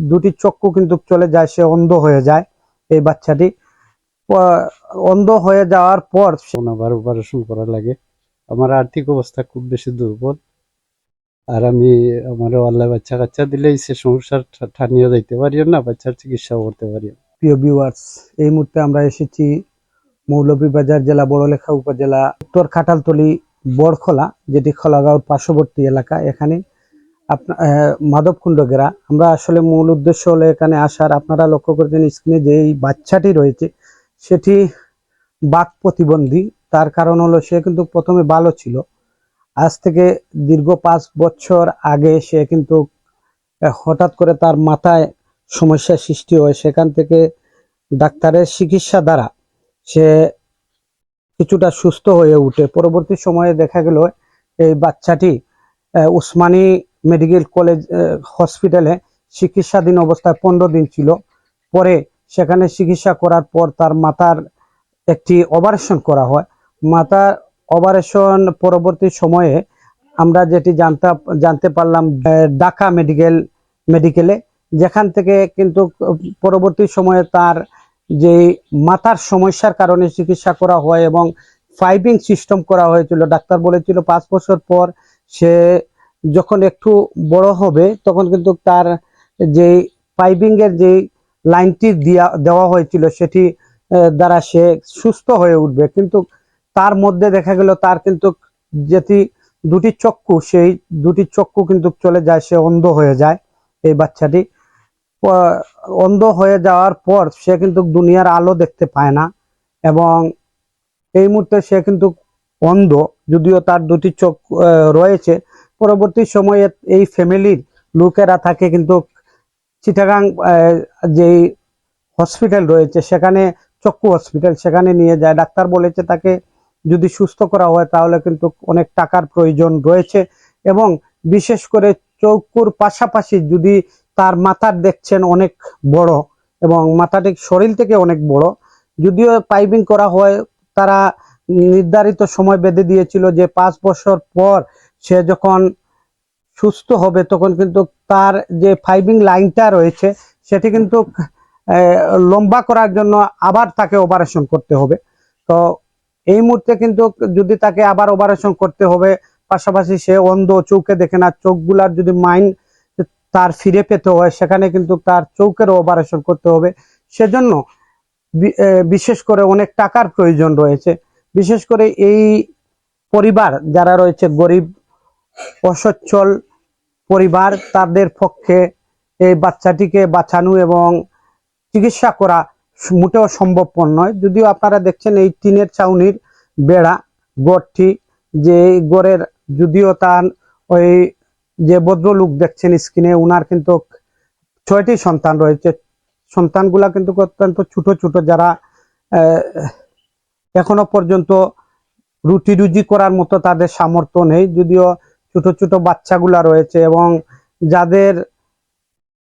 দুটি চক্ষু কিন্তু চলে যায়, সে অন্ধ হয়ে যায় এই বাচ্চাটি। অন্ধ হয়ে যাওয়ার পর সে- আবার অপারেশন করা লাগে। আমার আর্থিক অবস্থা খুব বেশি দুর্বল। আর আমি, আমার আল্লাহ বাচ্চা কাচ্চা দিলেই সে সংসার ঠানিয়ে যাইতে পারি না, বাচ্চার চিকিৎসাও করতে পারি। প্রিয় ভিউয়ার্স এই মুহূর্তে আমরা এসেছি মৌলভীবাজার জেলা, বড়লেখা উপজেলা, উত্তর খাটালতলি বড়খোলা যেটি খোলাগাঁওর পার্শ্ববর্তী এলাকা। এখানে আপনার মাধবকুণ্ড গেরা আমরা আসলে মূল উদ্দেশ্য হলো এখানে আসার। আপনারা লক্ষ্য করেছেন স্ক্রিনে যে এই বাচ্চাটি রয়েছে, সেটি বাক প্রতিবন্ধী। তার কারণ হলো সে কিন্তু প্রথমে ভালো ছিল। আজ থেকে দীর্ঘ পাঁচ বছর আগে সে কিন্তু হঠাৎ করে তার মাথায় সমস্যার সৃষ্টি হয়। সেখান থেকে ডাক্তারের চিকিৎসা দ্বারা সে কিছুটা সুস্থ হয়ে উঠে পরবর্তী সময়ে দেখা গেল এই বাচ্চাটি উসমানী মেডিকেল কলেজ হসপিটালে চিকিৎসাধীন অবস্থায় পনেরো দিন ছিল। পরে সেখানে চিকিৎসা করার পর তার মাথার একটি অপারেশন করা হয়। মাথার অপারেশন পরবর্তী সময়ে আমরা যেটি জানতে জানতে পারলাম ঢাকা মেডিকেল, মেডিকেলে। যেখান থেকে কিন্তু পরবর্তী সময়ে তার যে মাথার সমস্যার কারণে চিকিৎসা করা হয় এবং ফাইবিং সিস্টেম করা হয়েছিল। ডাক্তার বলেছিল পাঁচ বছর পর সে যখন একটু বড় হবে, তখন কিন্তু তার যে পাইপিং এর যে লাইনটি দিয়া, দেওয়া হয়েছিল, সেটি দ্বারা সে সুস্থ হয়ে উঠবে। কিন্তু তার মধ্যে দেখা গেল, তার কিন্তু যেটি দুটি চক্ষু, সেই দুটি চক্ষু কিন্তু চলে যায়, সে অন্ধ হয়ে যায়, এই বাচ্চাটি। অন্ধ হয়ে যাওয়ার পর সে কিন্তু দুনিয়ার আলো দেখতে পায় না এবং এই মুহূর্তে সে কিন্তু অন্ধ, যদিও তার দুটি চোখ রয়েছে পরবর্তী সময়ে এই ফ্যামিলির লোকেরা থাকে কিন্তু চিটাগাং যেই হসপিটাল রয়েছে, সেখানে চক্ষু হসপিটাল সেখানে নিয়ে যায়। ডাক্তার বলেছে তাকে যদি সুস্থ করা হয় তাহলে কিন্তু অনেক টাকার প্রয়োজন রয়েছে এবং বিশেষ করে চৌকুর পাশাপাশি যদি তার মাথার দেখছেন অনেক বড় এবং মাথাটি শরীর থেকে অনেক বড়, যদিও পাইপিং করা হয়, তারা নির্ধারিত সময় বেঁধে দিয়েছিল যে পাঁচ বছর পর সে যখন সুস্থ হবে, তখন কিন্তু তার যে ফাইবিং লাইনটা রয়েছে, সেটি কিন্তু লম্বা করার জন্য আবার তাকে অপারেশন করতে হবে। তো এই মুহূর্তে কিন্তু যদি তাকে আবার অপারেশন করতে হবে, পাশাপাশি সে অন্ধ চৌকে দেখে না, চোখগুলার যদি মাইন্ড তার ফিরে পেতে হয়, সেখানে কিন্তু তার চৌকেরও অপারেশন করতে হবে। সেজন্য বিশেষ করে অনেক টাকার প্রয়োজন রয়েছে। বিশেষ করে এই পরিবার যারা রয়েছে, গরিব অসচ্ছল পরিবার তাদের পক্ষে এই বাচ্চাটিকে বাঁচানো এবং চিকিৎসা করা মোটেও সম্ভবপর নয়। যদিও আপনারা দেখছেন এই টিনের ছাউনির বেড়া, গড়টি যে গড়ের, যদিও তার ওই যে ভদ্রলোক দেখছেন স্ক্রিনে, উনার কিন্তু ছয়টি সন্তান রয়েছে। সন্তানগুলা কিন্তু অত্যন্ত ছোট ছোট যারা এখনও পর্যন্ত রুটি রুজি করার মতো তাদের সামর্থ্য নেই। যদিও ছোট ছোট বাচ্চাগুলা রয়েছে এবং যাদের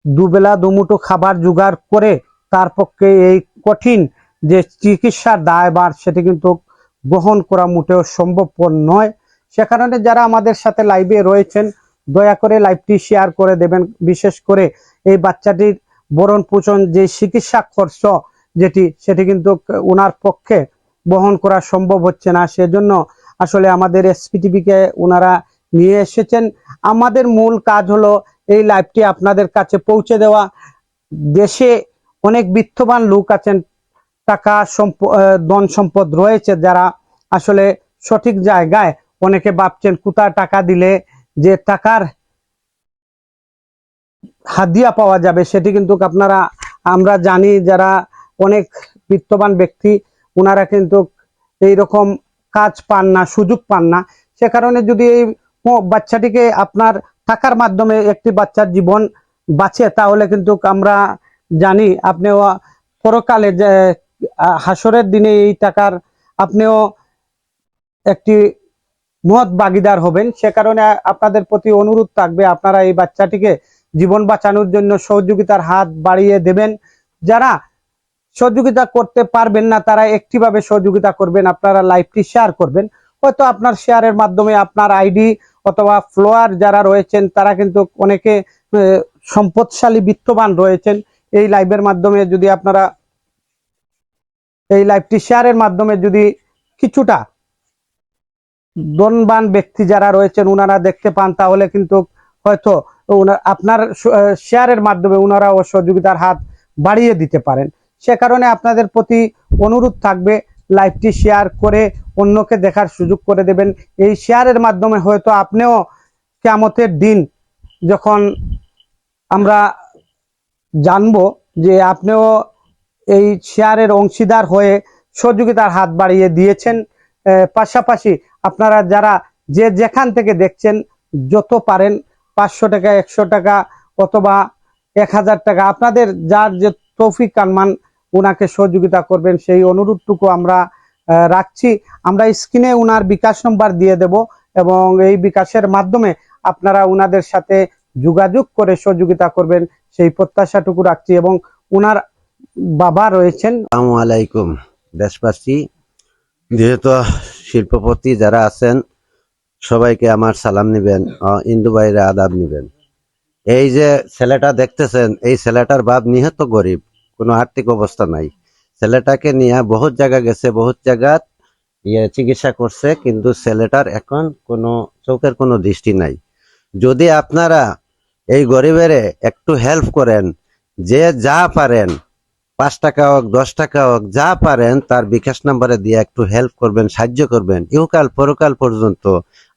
দুবেলা দুমুঠো খাবার জোগাড় করে তার পক্ষে এই কঠিন যে চিকিৎসার দায়ভার সেটি কিন্তু গ্রহণ করা মোটেও সম্ভবপর নয়। সে কারণে যারা আমাদের সাথে লাইভে রয়েছেন, দয়া করে লাইভটি শেয়ার করে দেবেন। বিশেষ করে এই বাচ্চাটির বরণ পোষণ যে চিকিৎসা খরচ যেটি, সেটি কিন্তু ওনার পক্ষে বহন করা সম্ভব হচ্ছে না। সেজন্য আসলে আমাদের এসপিটিভিকে ওনারা নিয়ে এসেছেন। আমাদের মূল কাজ হলো এই লাইভটি আপনাদের কাছে পৌঁছে দেওয়া। দেশে অনেক বিত্তবান লোক আছেন, টাকা ধন সম্পদ রয়েছে যারা আসলে সঠিক জায়গায় অনেকে ভাবছেন কোথায় টাকা দিলে যে টাকার হাদিয়া পাওয়া যাবে সেটি কিন্তু আপনারা, আমরা জানি যারা অনেক বিত্তবান ব্যক্তি, ওনারা কিন্তু এইরকম কাজ পান না, সুযোগ পান না। সে কারণে যদি এই বাচ্চাটিকে আপনার টাকার মাধ্যমে একটি বাচ্চার জীবন বাঁচে তাহলে কিন্তু আমরা জানি আপনিও পরকালে হাসরের দিনে এই টাকার আপনিও একটি মহৎ ভাগিদার হবেন। সে কারণে আপনাদের প্রতি অনুরোধ থাকবে, আপনারা এই বাচ্চাটিকে জীবন বাঁচানোর জন্য সহযোগিতার হাত বাড়িয়ে দেবেন। যারা সহযোগিতা করতে পারবেন না, তারা একটিভাবে সহযোগিতা করবেন, আপনারা লাইভটি শেয়ার করবেন। হয়তো আপনার শেয়ারের মাধ্যমে আপনার আইডি অথবা ফ্লোয়ার যারা রয়েছেন, তারা কিন্তু অনেকে সম্পদশালী বিত্তবান রয়েছেন। এই লাইভের মাধ্যমে যদি আপনারা, এই লাইভটি শেয়ারের মাধ্যমে যদি কিছুটা দনবান ব্যক্তি যারা রয়েছেন ওনারা দেখতে পান, তাহলে কিন্তু হয়তো আপনার শেয়ারের মাধ্যমে ওনারাও সহযোগিতার হাত বাড়িয়ে দিতে পারেন। সে কারণে আপনাদের প্রতি অনুরোধ থাকবে লাইভটি শেয়ার করে অন্যকে দেখার সুযোগ করে দেবেন। এই শেয়ারের মাধ্যমে হয়তো আপনিও কেমতের দিন যখন আমরা জানব যে আপনিও এই শেয়ারের অংশীদার হয়ে সহযোগিতার হাত বাড়িয়ে দিয়েছেন পাশাপাশি আপনারা যারা যে যেখান থেকে দেখছেন যত পারেন, পাঁচশো টাকা, একশো টাকা অথবা এক হাজার টাকা, আপনাদের যার যে তৌফিক কানমান ওনাকে সহযোগিতা করবেন, সেই অনুরোধটুকু আমরা রাখছি। আমরা স্ক্রিনে ওনার বিকাশ নম্বর দিয়ে দেব এবং এই বিকাশের মাধ্যমে আপনারা ওনাদের সাথে যোগাযোগ করে সহযোগিতা করবেন, সেই প্রত্যাশাটুকু রাখছি এবং ওনার বাবা রয়েছেন। আলাইকুম, দেশবাসী। যেহেতু শিল্পপতি যারা আছেন, সবাইকে আমার সালাম নিবেন ইন্দু ভাইরা আদাব নিবেন। এই যে ছেলেটা দেখতেছেন, এই ছেলেটার বাপ নিহত গরিব। কোনো আর্থিক অবস্থা নাই। ছেলেটাকে নিয়ে বহুত জায়গা গেছে, বহুত জায়গা ইয়ে চিকিৎসা করছে, কিন্তু ছেলেটার এখন কোনো, চোখের কোনো দৃষ্টি নাই। যদি আপনারা এই গরিবের একটু হেল্প করেন, যে যা পারেন, পাঁচ টাকা হোক, দশ টাকা হোক, যা পারেন, তার বিকাশ নাম্বারে দিয়ে একটু হেল্প করবেন, সাহায্য করবেন। ইহকাল পরকাল পর্যন্ত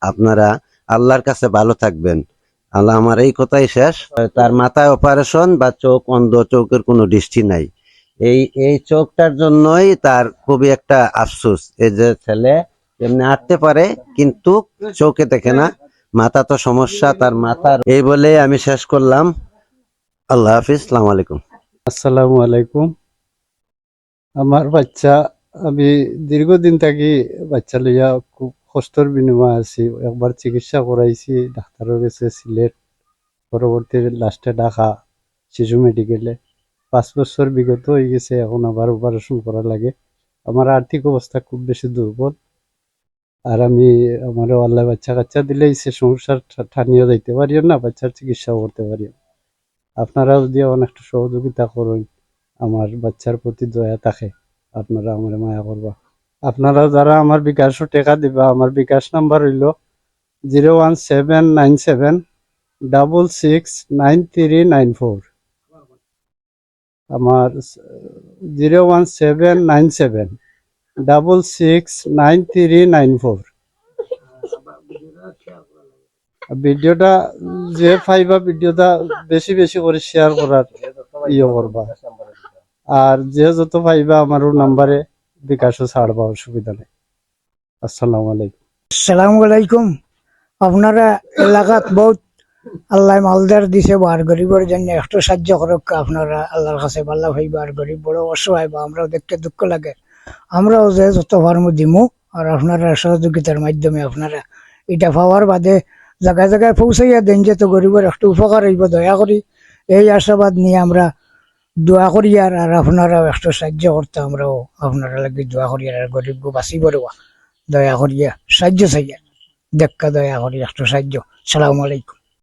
আপনারা আল্লাহর কাছে ভালো থাকবেন। আল্লাহ আমার এই কথাই শেষ। তার মাথায় অপারেশন বা চোখ, অন্ধ চোখের কোনো দৃষ্টি নাই। এই এই চোখটার জন্যই তার খুবই একটা আফসোস। এই যে ছেলে এমনি আঁটতে পারে, কিন্তু চোখে দেখে না। মাথা তো সমস্যা, তার মাথার এই বলে আমি শেষ করলাম। আল্লাহ হাফিজ, সালাম আলাইকুম। আসসালামু আলাইকুম। আমার বাচ্চা, আমি দীর্ঘদিন থাকি বাচ্চা লইয়া কষ্টর বিনিময় আছি একবার চিকিৎসা করাইছি ডাক্তারের কাছে সিলেট পরবর্তী লাস্টে ঢাকা, শিশু মেডিকেলে। পাঁচ বছর বিগত হয়ে গেছে, এখন আবার অপারেশন করা লাগে। আমার আর্থিক অবস্থা খুব বেশি দুর্বল আর আমি আমার আল্লাহ বাচ্চা কাচ্চা দিলেই সে সংসার ঠানিয়ে যাইতে পারি না বাচ্চার চিকিৎসাও করতে পারি। আপনারা যদি অনেকটা সহযোগিতা করেন আমার বাচ্চার প্রতি দয়া থাকে। আপনারা আমার মায়া করবা আপনারা যারা আমার বিকাশ টেকা দিবা, আমার বিকাশ নাম্বার হইল zero one seven nine seven double six nine three nine four. আমার zero one seven nine seven double six nine three nine four. ভিডিওটা যে পাইবা ভিডিওটা বেশি বেশি করে শেয়ার করার ইয়ে করবা। আর যে যত পাইবা আমারও নাম্বারে বিকাশও ছাড়বা অসুবিধা নেই। আসসালামু আলাইকুম। সালাম আলাইকুম। আপনারা এলাকাত বহুত আল্লাহ মালদার দিছে বার গরিবের জন্য একটু সাহায্য করুক। আপনারা আল্লাহর কাছে ভাল্লা ভাইবা আর গরিব বড় অসহায়, বা আমরাও দেখতে দুঃখ লাগে। আমরাও যে যত পারমু দিমু, আর আপনারা সহযোগিতার মাধ্যমে আপনারা এটা পাওয়ার বাদে জায়গায় জায়গায় পৌঁছাইয়া দেন, যে তো গরিবের একটু উপকার হইব, দয়া করি। এই আশাবাদ নিয়ে আমরা দোয়া করি আর আর আপনারাও একটু সাহায্য করতে, আমরাও আপনারা লাগি দোয়া করি আর গরিব বাসি বড়ুয়া। দয়া করিয়া সাহায্য চাইয়া। দেখা দয়া করি একটু সাহায্য। সালাম আলাইকুম।